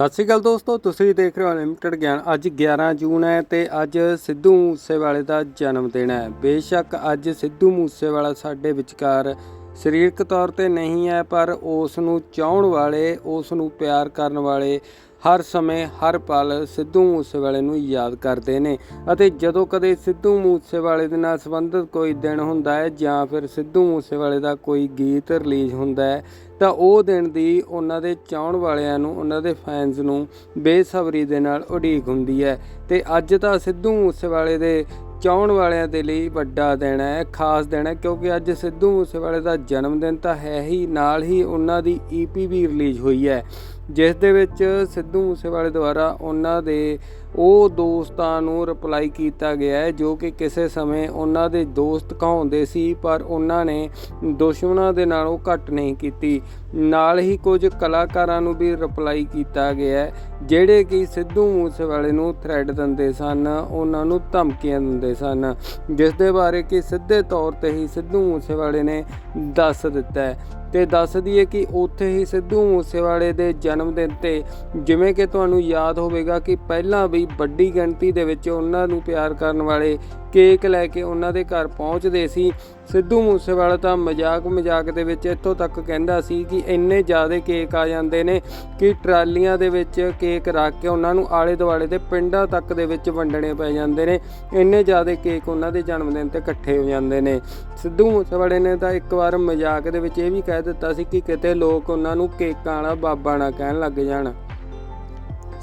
ਸਤਿ ਸ਼੍ਰੀ ਅਕਾਲ ਦੋਸਤੋ, ਤੁਸੀਂ ਦੇਖ ਰਹੇ ਹੋ ਲਿਮਟਿਡ ਗਿਆਨ। ਅੱਜ 11 ਜੂਨ ਹੈ ਤੇ ਅੱਜ ਸਿੱਧੂ ਮੂਸੇਵਾਲੇ ਦਾ ਜਨਮ ਦਿਨ ਹੈ। ਬੇਸ਼ੱਕ ਅੱਜ ਸਿੱਧੂ ਮੂਸੇਵਾਲਾ ਸਾਡੇ ਵਿਚਕਾਰ ਸਰੀਰਕ ਤੌਰ ਤੇ ਨਹੀਂ ਹੈ, ਪਰ ਉਸ ਨੂੰ ਚਾਹਣ ਵਾਲੇ ਉਸ ਨੂੰ ਪਿਆਰ ਕਰਨ ਵਾਲੇ ਹਰ ਸਮੇਂ ਹਰ ਪਲ ਸਿੱਧੂ ਮੂਸੇਵਾਲੇ ਨੂੰ ਯਾਦ ਕਰਦੇ ਨੇ ਅਤੇ ਜਦੋਂ ਕਦੇ ਸਿੱਧੂ ਮੂਸੇਵਾਲੇ ਦੇ ਨਾਲ ਸੰਬੰਧਿਤ ਕੋਈ ਦਿਨ ਹੁੰਦਾ ਹੈ ਜਾਂ ਫਿਰ ਸਿੱਧੂ ਮੂਸੇਵਾਲੇ ਦਾ ਕੋਈ ਗੀਤ ਰਿਲੀਜ਼ ਹੁੰਦਾ ਹੈ, ਤਾਂ ਉਹ ਦਿਨ ਦੀ ਉਹਨਾਂ ਦੇ ਚਾਹਣ ਵਾਲਿਆਂ ਨੂੰ, ਉਹਨਾਂ ਦੇ ਫੈਨਸ ਨੂੰ ਬੇਸਬਰੀ ਦੇ ਨਾਲ ਉਡੀਕ ਹੁੰਦੀ ਹੈ। ਤੇ ਅੱਜ ਤਾਂ ਸਿੱਧੂ ਮੂਸੇਵਾਲੇ ਦੇ ਚਾਹਣ ਵਾਲਿਆਂ ਦੇ ਲਈ ਵੱਡਾ ਦਿਨ ਹੈ, ਖਾਸ ਦਿਨ ਹੈ, ਕਿਉਂਕਿ ਅੱਜ ਸਿੱਧੂ ਮੂਸੇਵਾਲੇ ਦਾ ਜਨਮ ਦਿਨ ਤਾਂ ਹੈ ਹੀ, ਨਾਲ ਹੀ ਉਹਨਾਂ ਦੀ ਈਪੀ ਵੀ ਰਿਲੀਜ਼ ਹੋਈ ਹੈ। ਜਿਸ ਦੇ ਵਿੱਚ ਸਿੱਧੂ ਮੂਸੇਵਾਲੇ ਦੁਆਰਾ ਉਹਨਾਂ ਦੇ ਉਹ ਦੋਸਤਾਂ ਨੂੰ ਰਿਪਲਾਈ ਕੀਤਾ ਗਿਆ ਹੈ, ਜੋ ਕਿ ਕਿਸੇ ਸਮੇਂ ਉਹਨਾਂ ਦੇ ਦੋਸਤ ਕਹਾਉਂਦੇ ਸੀ, ਪਰ ਉਹਨਾਂ ਨੇ ਦੁਸ਼ਮਣਾਂ ਦੇ ਨਾਲੋਂ ਘੱਟ ਨਹੀਂ ਕੀਤੀ। ਨਾਲ ਹੀ ਕੁਝ ਕਲਾਕਾਰਾਂ ਨੂੰ ਵੀ ਰਿਪਲਾਈ ਕੀਤਾ ਗਿਆ ਹੈ, ਜਿਹੜੇ ਕਿ ਸਿੱਧੂ ਮੂਸੇਵਾਲੇ ਨੂੰ ਥ੍ਰੈਡ ਦਿੰਦੇ ਸਨ, ਉਹਨਾਂ ਨੂੰ ਧਮਕੀਆਂ ਦਿੰਦੇ ਸਨ, ਜਿਸ ਦੇ ਬਾਰੇ ਕਿ ਸਿੱਧੇ ਤੌਰ ਤੇ ਹੀ ਸਿੱਧੂ ਮੂਸੇਵਾਲੇ ਨੇ ਦੱਸ ਦਿੱਤਾ ਹੈ। ਤੇ ਦੱਸ ਦਈਏ ਕਿ ਉੱਥੇ ਹੀ ਸਿੱਧੂ ਮੂਸੇਵਾਲੇ ਦੇ ਜਨਮ ਦਿਨ ਤੇ ਜਿਵੇਂ ਕਿ ਤੁਹਾਨੂੰ ਯਾਦ ਹੋਵੇਗਾ ਕਿ ਪਹਿਲਾਂ ਵੀ ਵੱਡੀ ਗਿਣਤੀ ਦੇ ਵਿੱਚ ਉਹਨਾਂ ਨੂੰ ਪਿਆਰ ਕਰਨ ਵਾਲੇ ਕੇਕ ਲੈ ਕੇ ਉਹਨਾਂ ਦੇ ਘਰ ਪਹੁੰਚਦੇ ਸੀ ਸਿੱਧੂ ਮੂਸੇਵਾਲਾ ਤਾਂ ਮਜ਼ਾਕ ਮਜ਼ਾਕ ਦੇ ਵਿੱਚ ਇੱਥੋਂ ਤੱਕ ਕਹਿੰਦਾ ਸੀ ਕਿ ਇੰਨੇ ਜ਼ਿਆਦਾ ਕੇਕ ਆ ਜਾਂਦੇ ਨੇ ਕਿ ਟਰਾਲੀਆਂ ਦੇ ਵਿੱਚ ਕੇਕ ਰੱਖ ਕੇ ਉਹਨਾਂ ਨੂੰ ਆਲੇ ਦੁਆਲੇ ਦੇ ਪਿੰਡਾਂ ਤੱਕ ਦੇ ਵਿੱਚ ਵੰਡਣੇ ਪੈ ਜਾਂਦੇ ਨੇ। ਇੰਨੇ ਜ਼ਿਆਦਾ ਕੇਕ ਉਹਨਾਂ ਦੇ ਜਨਮ ਦਿਨ ਤੇ ਇਕੱਠੇ ਹੋ ਜਾਂਦੇ ਨੇ। ਸਿੱਧੂ ਮੂਸੇਵਾਲੇ ਨੇ ਤਾਂ ਇੱਕ ਵਾਰ ਮਜ਼ਾਕ ਦੇ ਵਿੱਚ ਇਹ ਵੀ ਕਹਿ ਦਿੱਤਾ ਸੀ ਕਿ ਕਿਤੇ ਲੋਕ ਉਹਨਾਂ ਨੂੰ ਕੇਕਾਂ ਵਾਲਾ ਬਾਬਾ ਨਾ ਕਹਿਣ ਲੱਗ ਜਾਣ।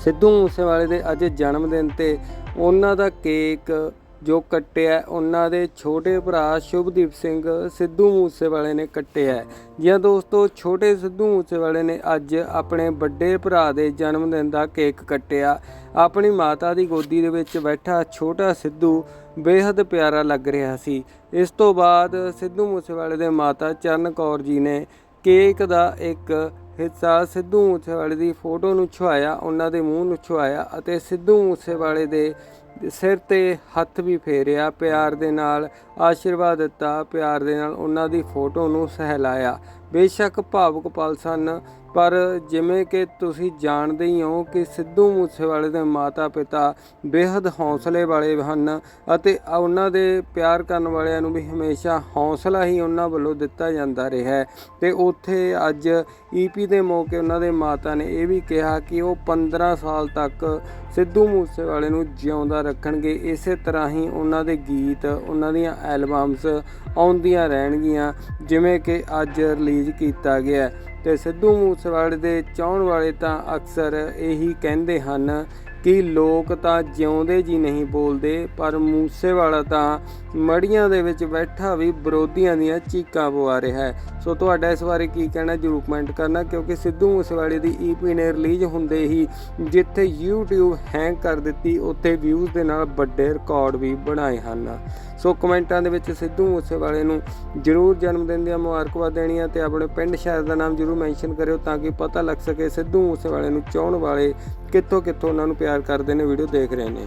ਸਿੱਧੂ ਮੂਸੇਵਾਲੇ ਦੇ ਅੱਜ ਜਨਮ ਦਿਨ ਤੇ ਉਹਨਾਂ ਦਾ ਕੇਕ ਜੋ ਕੱਟਿਆ ਉਹਨਾਂ ਦੇ ਛੋਟੇ ਭਰਾ ਸ਼ੁਭਦੀਪ ਸਿੰਘ ਸਿੱਧੂ ਮੂਸੇਵਾਲੇ ਨੇ ਕੱਟਿਆ ਜੀ ਦੋਸਤੋ, ਛੋਟੇ ਸਿੱਧੂ ਮੂਸੇਵਾਲੇ ਨੇ ਅੱਜ ਆਪਣੇ ਵੱਡੇ ਭਰਾ ਦੇ ਜਨਮ ਦਿਨ ਦਾ ਕੇਕ ਕੱਟਿਆ। ਆਪਣੀ ਮਾਤਾ ਦੀ ਗੋਦੀ ਦੇ ਵਿੱਚ ਬੈਠਾ ਛੋਟਾ ਸਿੱਧੂ ਬੇहद ਪਿਆਰਾ ਲੱਗ ਰਿਹਾ ਸੀ। ਇਸ ਤੋਂ ਬਾਅਦ ਸਿੱਧੂ ਮੂਸੇਵਾਲੇ ਦੇ ਮਾਤਾ ਚਰਨ ਕੌਰ ਜੀ ਨੇ ਕੇਕ ਦਾ ਇੱਕ ਹਿੱਸਾ ਸਿੱਧੂ ਮੂਸੇਵਾਲੇ ਦੀ ਫੋਟੋ ਨੂੰ ਛੁਆਇਆ ਉਹਨਾਂ ਦੇ ਮੂੰਹ ਨੂੰ ਛੁਆਇਆ ਅਤੇ ਸਿੱਧੂ ਮੂਸੇਵਾਲੇ ਦੇ ਸਿਰ ਤੇ ਹੱਥ ਵੀ ਫੇਰਿਆ, ਪਿਆਰ ਦੇ ਨਾਲ ਆਸ਼ੀਰਵਾਦ ਦਿੱਤਾ, ਪਿਆਰ ਦੇ ਨਾਲ ਉਹਨਾਂ ਦੀ ਫੋਟੋ ਨੂੰ ਸਹਿਲਾਇਆ। ਬੇਸ਼ੱਕ ਭਾਵੁਕ ਪਲ ਸਨ, ਪਰ ਜਿਵੇਂ ਕਿ ਤੁਸੀਂ ਜਾਣਦੇ ਹੀ ਹੋ ਕਿ ਸਿੱਧੂ ਮੂਸੇਵਾਲੇ ਦੇ ਮਾਤਾ-ਪਿਤਾ ਬੇहद ਹੌਸਲੇ ਵਾਲੇ ਹਨ ਅਤੇ ਉਹਨਾਂ ਦੇ ਪਿਆਰ ਕਰਨ ਵਾਲਿਆਂ ਨੂੰ ਵੀ ਹਮੇਸ਼ਾ ਹੌਸਲਾ ਹੀ ਉਹਨਾਂ ਵੱਲੋਂ ਦਿੱਤਾ ਜਾਂਦਾ ਰਿਹਾ ਹੈ। ਤੇ ਉੱਥੇ ਅੱਜ ਈਪੀ ਦੇ ਮੌਕੇ ਉਹਨਾਂ ਦੇ ਮਾਤਾ ਨੇ ਇਹ ਵੀ ਕਿਹਾ ਕਿ ਉਹ 15 ਸਾਲ ਤੱਕ ਸਿੱਧੂ ਮੂਸੇਵਾਲੇ ਨੂੰ ਜਿਉਂਦਾ ਰੱਖਣਗੇ। ਇਸੇ ਤਰ੍ਹਾਂ ਹੀ ਉਹਨਾਂ ਦੇ ਗੀਤ, ਉਹਨਾਂ ਦੀਆਂ ਐਲਬਮਸ ਆਉਂਦੀਆਂ ਰਹਿਣਗੀਆਂ, ਜਿਵੇਂ ਕਿ ਅੱਜ ਰਿਲੀਜ਼ ਕੀਤਾ ਗਿਆ ਤੇ ਸਿੱਧੂ ਮੂਸੇਵਾਲੇ ਦੇ ਚਾਹਣ ਵਾਲੇ ਤਾਂ ਅਕਸਰ ਇਹੀ ਕਹਿੰਦੇ ਹਨ ਕਿ ਲੋਕ ਤਾਂ ਜਿਉਂਦੇ ਜੀ ਨਹੀਂ ਬੋਲਦੇ, ਪਰ ਮੂਸੇਵਾਲਾ ਤਾਂ ਮੜੀਆਂ ਦੇ ਵਿੱਚ ਬੈਠਾ ਵੀ ਵਿਰੋਧੀਆਂ ਦੀਆਂ ਚੀਕਾਂ ਪਵਾ ਰਿਹਾ ਹੈ। ਸੋ ਤੁਹਾਡਾ ਇਸ ਬਾਰੇ ਕੀ ਕਹਿਣਾ ਜਰੂਰ ਕਮੈਂਟ ਕਰਨਾ, ਕਿਉਂਕਿ ਸਿੱਧੂ ਮੂਸੇਵਾਲੇ ਦੀ ਈਪੀ ਨੇ ਰਿਲੀਜ਼ ਹੁੰਦੇ ਹੀ ਜਿੱਥੇ YouTube ਹੈਂਗ ਕਰ ਦਿੱਤੀ, ਉੱਥੇ ਵਿਊਜ਼ ਦੇ ਨਾਲ ਵੱਡੇ ਰਿਕਾਰਡ ਵੀ ਬਣਾਏ ਹਨ। ਸੋ ਕਮੈਂਟਾਂ ਦੇ ਵਿੱਚ ਸਿੱਧੂ ਮੂਸੇਵਾਲੇ ਨੂੰ ਜਰੂਰ ਜਨਮ ਦਿਨ ਦੀਆਂ ਮੁਬਾਰਕਬਾਦ ਦੇਣੀਆਂ ਤੇ ਆਪਣੇ ਪਿੰਡ ਸ਼ਹਿਰ ਦਾ ਨਾਮ ਜਰੂਰ ਮੈਂਸ਼ਨ ਕਰਿਓ ਤਾਂ ਕਿ ਪਤਾ ਲੱਗ ਸਕੇ ਸਿੱਧੂ ਮੂਸੇਵਾਲੇ ਨੂੰ ਚਾਹਣ ਵਾਲੇ ਕਿੱਥੋਂ ਕਿੱਥੋਂ ਉਹਨਾਂ ਨੂੰ ਪਿਆਰ ਪਿਆਰ ਕਰਦੇ ਨੇ ਵੀਡੀਓ ਦੇਖ ਰਹੇ ਨੇ।